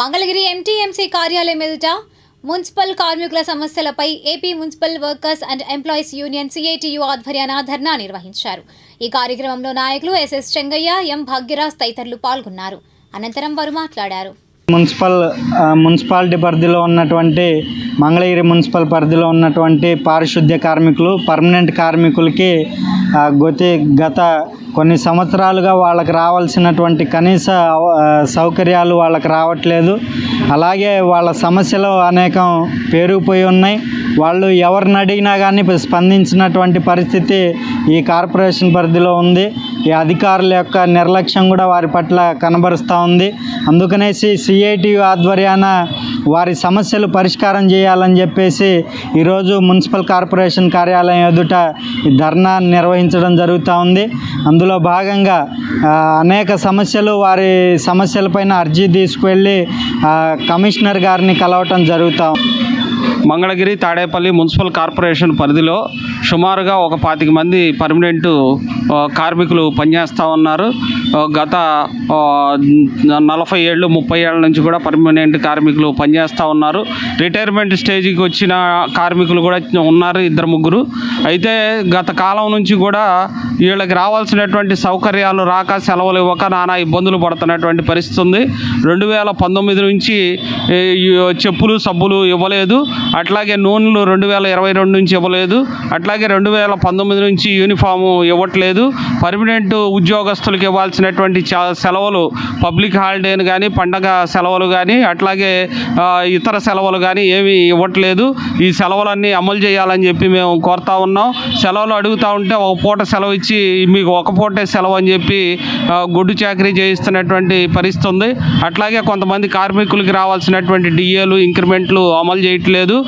Mangalagiri MTMC కార్యాలయం ఎదుట municipal కార్మికుల సమస్యలపై AP municipal workers and employees union CITU ఆధ్వర్యాన ధర్నా నిర్వహించారు. ఈ కార్యక్రమంలో నాయకులు ఎస్ఎస్ చెంగయ్య ఎం భాగ్యరాజ్ తదితరులు పాల్గొన్నారు. అనంతరం వారు మాట్లాడారు. మున్సిపల్ మున్సిపాలిటీ పరిధిలో ఉన్నటువంటి మంగళగిరి మున్సిపల్ పరిధిలో ఉన్నటువంటి పారిశుద్ధ్య కార్మికులు పర్మనెంట్ కార్మికులకి గతి గత కొన్ని సంవత్సరాలుగా వాళ్ళకి రావాల్సినటువంటి కనీస సౌకర్యాలు వాళ్ళకి రావట్లేదు. అలాగే వాళ్ళ సమస్యలు అనేకం పేరుకుపోయి ఉన్నాయి. వాళ్ళు ఎవరిని అడిగినా కానీ స్పందించినటువంటి పరిస్థితి ఈ కార్పొరేషన్ పరిధిలో ఉంది. ఈ అధికారుల యొక్క నిర్లక్ష్యం కూడా వారి పట్ల కనబరుస్తూ ఉంది. అందుకనేసి సిఐటియు ఆధ్వర్యాన వారి సమస్యలు పరిష్కారం చేయాలని చెప్పేసి ఈరోజు మున్సిపల్ కార్పొరేషన్ కార్యాలయం ఎదుట ఈ ధర్నా నిర్వహించడం జరుగుతూ ఉంది. అందులో భాగంగా అనేక సమస్యలు వారి సమస్యలపైన అర్జీ తీసుకువెళ్ళి కమిషనర్ గారిని కలవటం జరుగుతూ మంగళగిరి తాడేపల్లి మున్సిపల్ కార్పొరేషన్ పరిధిలో సుమారుగా ఒక పాతిక మంది పర్మనెంట్ కార్మికులు పనిచేస్తూ ఉన్నారు. గత నలభై ఏళ్ళు ముప్పై ఏళ్ళ నుంచి కూడా పర్మనెంట్ కార్మికులు పనిచేస్తూ ఉన్నారు. రిటైర్మెంట్ స్టేజ్కి వచ్చిన కార్మికులు కూడా ఉన్నారు ఇద్దరు ముగ్గురు. అయితే గత కాలం నుంచి కూడా వీళ్ళకి రావాల్సినటువంటి సౌకర్యాలు రాక సెలవులు ఇవ్వక నానా ఇబ్బందులు పడుతున్నటువంటి పరిస్థితి ఉంది. రెండు వేల పంతొమ్మిది నుంచి చెప్పులు సబ్బులు ఇవ్వలేదు. అట్లాగే నూనెలు రెండు వేల ఇరవై రెండు నుంచి ఇవ్వలేదు. అట్లాగే రెండు వేల పంతొమ్మిది నుంచి యూనిఫాము ఇవ్వట్లేదు. పర్మనెంట్ ఉద్యోగస్తులకు ఇవ్వాల్సినటువంటి సెలవులు పబ్లిక్ హాలిడేని కానీ పండగ సెలవులు కానీ అట్లాగే ఇతర సెలవులు కానీ ఏమీ ఇవ్వట్లేదు. ఈ సెలవులన్నీ అమలు చేయాలని చెప్పి మేము కోరుతా ఉన్నాం. సెలవులు అడుగుతూ ఉంటే ఒక పూట సెలవు ఇచ్చి మీకు ఒక పూటే సెలవు అని చెప్పి గుడ్డు గొడ్డు చాకరీ చేయిస్తున్నటువంటి పరిస్థితి ఉంది అట్లాగే కొంతమంది కార్మికులకి రావాల్సినటువంటి డిఏలు ఇంక్రిమెంట్లు అమలు చేయట్లేదు. itu